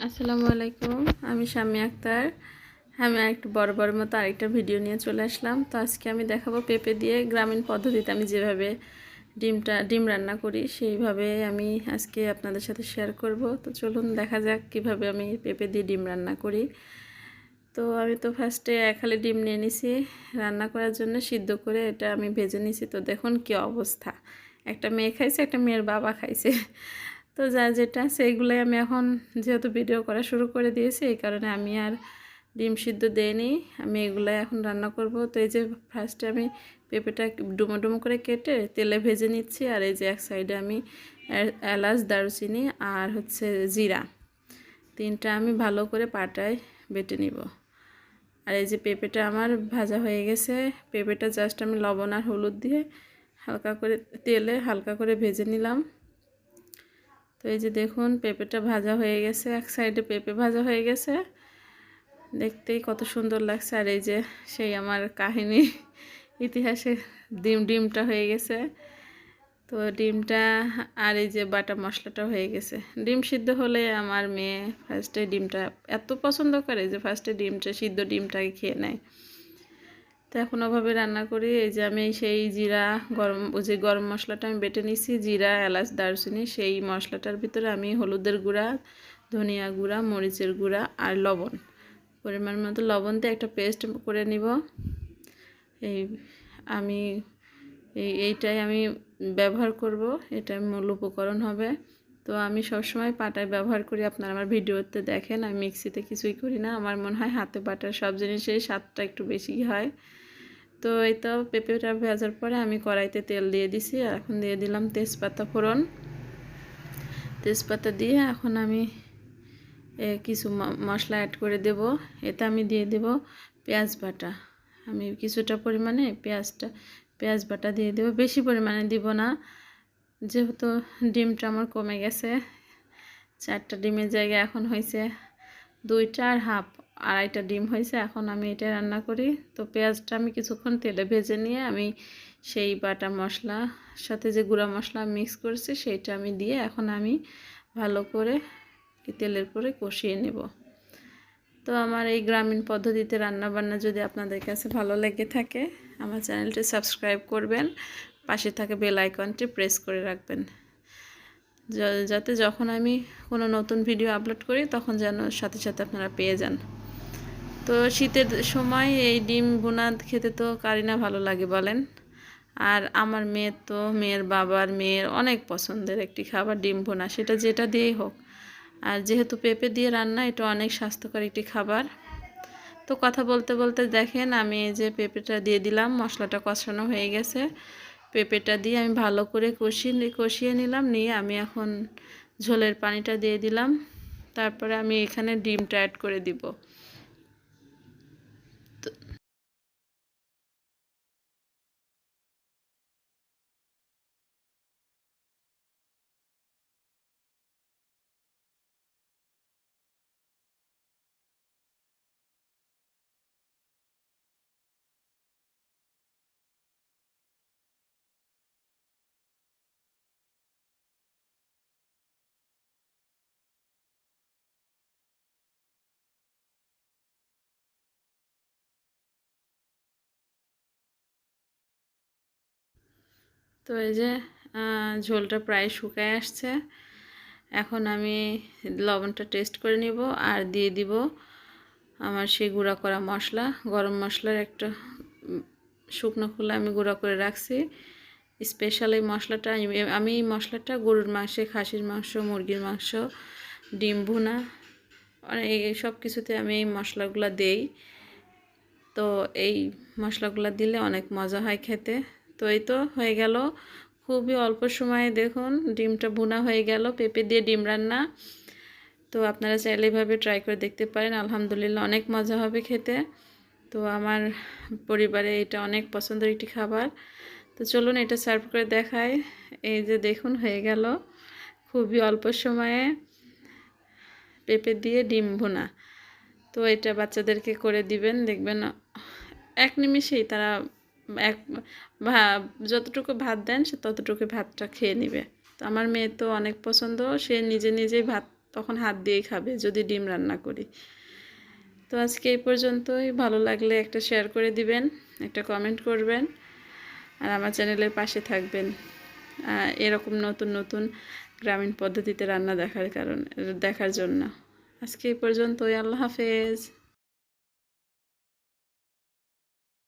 আসসালামু আলাইকুম, আমি শামি আক্তার। আমি একটু বড় বড় মতো আরেকটা ভিডিও নিয়ে চলে আসলাম। তো আজকে আমি দেখাবো পেঁপে দিয়ে গ্রামীণ পদ্ধতিতে আমি যেভাবে ডিমটা, ডিম রান্না করি, সেইভাবে আমি আজকে আপনাদের সাথে শেয়ার করব। তো চলুন দেখা যাক কীভাবে আমি পেঁপে দিয়ে ডিম রান্না করি। তো আমি তো ফার্স্টে এক হালি ডিম নিয়ে নিছি। রান্না করার জন্য সিদ্ধ করে এটা আমি ভেজে নিছি। তো দেখুন কি অবস্থা। একটা মেয়ে খাইছে, একটা মেয়ের বাবা খাইছে। তো যা যেটা, সেইগুলোই আমি এখন যেহেতু ভিডিও করা শুরু করে দিয়েছি, এই কারণে আমি আর ডিম সিদ্ধ দেইনি। আমি এগুলাই এখন রান্না করব। তো এই যে ফার্স্টে আমি পেঁপেটা ডুমো ডুমো করে কেটে তেলে ভেজে নিচ্ছি, আর এই যে এক সাইডে আমি এলাচ, দারুচিনি আর হচ্ছে জিরা। তিনটা আমি ভালো করে পাটায় বেটে নিব। আর এই যে পেঁপেটা আমার ভাজা হয়ে গেছে, পেঁপেটা জাস্ট আমি লবণ আর হলুদ দিয়ে হালকা করে তেলে হালকা করে ভেজে নিলাম। তো এই যে দেখুন, পেঁপেটা ভাজা হয়ে গেছে। এক সাইডে পেঁপে ভাজা হয়ে গেছে। দেখতেই কত সুন্দর লাগছে। আর এই যে সেই আমার কাহিনী, ইতিহাসে ডিম, ডিমটা হয়ে গেছে। তো ডিমটা আর এই যে বাটা মশলাটা হয়ে গেছে। ডিম সিদ্ধ হলে আমার মেয়ে ফার্স্টে ডিমটা এত পছন্দ করে যে ফার্স্টে ডিমটা, সিদ্ধ ডিমটাকে খেয়ে নেয়। তো এখন ওভাবে রান্না করি, এই যে আমি সেই জিরা গরম যে গরম মশলাটা আমি বেটে নিছি, জিরা, এলাচ, দারচিনি, সেই মশলাটার ভিতরে আমি হলুদের গুঁড়া, ধনিয়া গুঁড়া, মরিচের গুঁড়া আর লবণ। পরিমাণ মতো লবণ দিয়ে একটা পেস্ট করে নিব। এই আমি, এই, এইটাই আমি ব্যবহার করব এটা মূল উপকরণ হবে। তো আমি সবসময় পাটায় ব্যবহার করি। আপনারা আমার ভিডিওতে দেখেন, আমি মিক্সিতে কিছুই করি না। আমার মনে হয় হাতে পাটার সব জিনিসের স্বাদটা একটু বেশি হয়। তো এই তো পেঁপেটা ভেজার পরে আমি কড়াইতে তেল দিয়ে দিছি। এখন দিয়ে দিলাম তেজপাতা ফোড়ন। তেজপাতা দিয়ে এখন আমি কিছু মশলা অ্যাড করে দেব। এতে আমি দিয়ে দেব পেঁয়াজ বাটা। আমি কিছুটা পরিমাণে পেঁয়াজটা, পেঁয়াজ বাটা দিয়ে দেবো। বেশি পরিমাণে দিব না। যেহেতু ডিমটা আমার কমে গেছে, চারটা ডিমের জায়গায় এখন হয়েছে দুইটা আর হাফ, আড়াইটা ডিম হয়েছে। এখন আমি এটা রান্না করি। তো পেঁয়াজটা আমি কিছুক্ষণ তেলে ভেজে নিয়ে আমি সেই বাটা মশলা সাথে যে গুঁড়া মশলা মিক্স করেছি, সেইটা আমি দিয়ে এখন আমি ভালো করে তেলের পরে কষিয়ে নেব। তো আমার এই গ্রামীণ পদ্ধতিতে রান্না বান্না যদি আপনাদের কাছে ভালো লেগে থাকে, আমার চ্যানেলটি সাবস্ক্রাইব করবেন। পাশে থাকে বেল আইকনটি প্রেস করে রাখবেন। যাতে যখন আমি কোনো নতুন ভিডিও আপলোড করি, তখন যেন সাথে সাথে আপনারা পেয়ে যান। তো শীতের সময় এই ডিম বোনা খেতে তো কারিনা ভালো লাগে বলেন। আর আমার মেয়ের তো, মেয়ের বাবার মেয়ের অনেক পছন্দের একটি খাবার ডিম ভোনা, সেটা যেটা দিয়েই হোক। আর যেহেতু পেঁপে দিয়ে রান্না, এটা অনেক স্বাস্থ্যকর একটি খাবার। তো কথা বলতে বলতে দেখেন, আমি যে পেঁপেটা দিয়ে দিলাম, মশলাটা কষানো হয়ে গেছে। পেঁপেটা দিয়ে আমি ভালো করে কষিয়ে কষিয়ে নিলাম, নিয়ে আমি এখন ঝোলের পানিটা দিয়ে দিলাম। তারপরে আমি এখানে ডিমটা অ্যাড করে দিব। তো এই যে ঝোলটা প্রায় শুকায় আসছে। এখন আমি লবণটা টেস্ট করে নিব আর দিয়ে দিব আমার সেই গুঁড়া করা মশলা। গরম মশলার একটা শুকনো খোলা আমি গুঁড়া করে রাখছি। স্পেশাল এই মশলাটা, আমি এই মশলাটা গরুর মাংসে, খাসির মাংস, মুরগির মাংস, ডিম, ভুনা এই সব কিছুতে আমি এই মশলাগুলো দেই। তো এই মশলাগুলো দিলে অনেক মজা হয় খেতে। তো এই তো হয়ে গেল। খুবই অল্প সময়ে দেখুন ডিমটা ভুনা হয়ে গেল, পেঁপে দিয়ে ডিম রান্না। তো আপনারা চাইলে এভাবে ট্রাই করে দেখতে পারেন, আলহামদুলিল্লাহ অনেক মজা হবে খেতে। তো আমার পরিবারে এটা অনেক পছন্দের একটি খাবার। তো চলুন এটা সার্ভ করে দেখায় এই যে দেখুন হয়ে গেল। খুবই অল্প সময়ে পেঁপে দিয়ে ডিম ভুনা। তো এটা বাচ্চাদেরকে করে দিবেন, দেখবেন এক নিমিষেই তারা এক যতটুকু ভাত দেন সে ততটুকু ভাতটা খেয়ে নেবে। তো আমার মেয়ে তো অনেক পছন্দ, সে নিজে নিজেই ভাত তখন হাত দিয়েই খাবে যদি ডিম রান্না করি। তো আজকে এই পর্যন্তই, ভালো লাগলে একটা শেয়ার করে দিবেন, একটা কমেন্ট করবেন, আর আমার চ্যানেলের পাশে থাকবেন। এরকম নতুন নতুন গ্রামীণ পদ্ধতিতে রান্না দেখার কারণ, দেখার জন্য। আজকে এই পর্যন্তই, আল্লাহ হাফেজ।